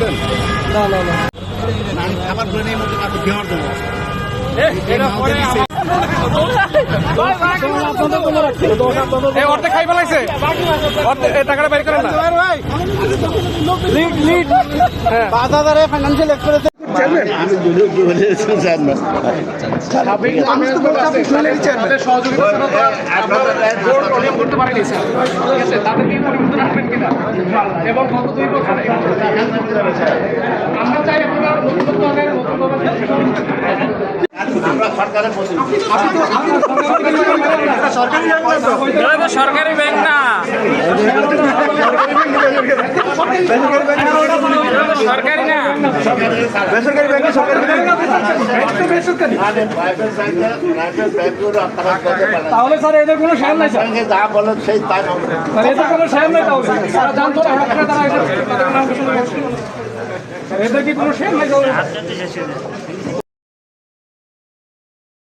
দেখছেন না না না। আমি খাবার করে নেই মধ্যে কাউকে দেওয়ার জন্য অর্ধেক খাই ফেলাইছে। টাকাটা বের করেন না। লিড লিড হ্যাঁ পাঁচ হাজারে ফাইন্যান্সিয়াল এক করেছে আমি বলে বলেছি জান না সহযোগিতা করতে পারেনি স্যার ঠিক আছে কি পরিবর্তন আসবেন কিনা এবং গত দুই বছর। আমরা চাই আপনারা নতুন ধরনের নতুন সরকারি ব্যাংক না। সরকারি না। বেসরকারি ব্যাংকে সরকারি তাহলে স্যার এদের কোনো সাহায্য নাই স্যার। যা বলেন সেই তাই এদের কোনো সাহায্য নাই তাহলে তারা জানতো না হঠাৎ তারা এদের কি কোনো শেয়ার নাই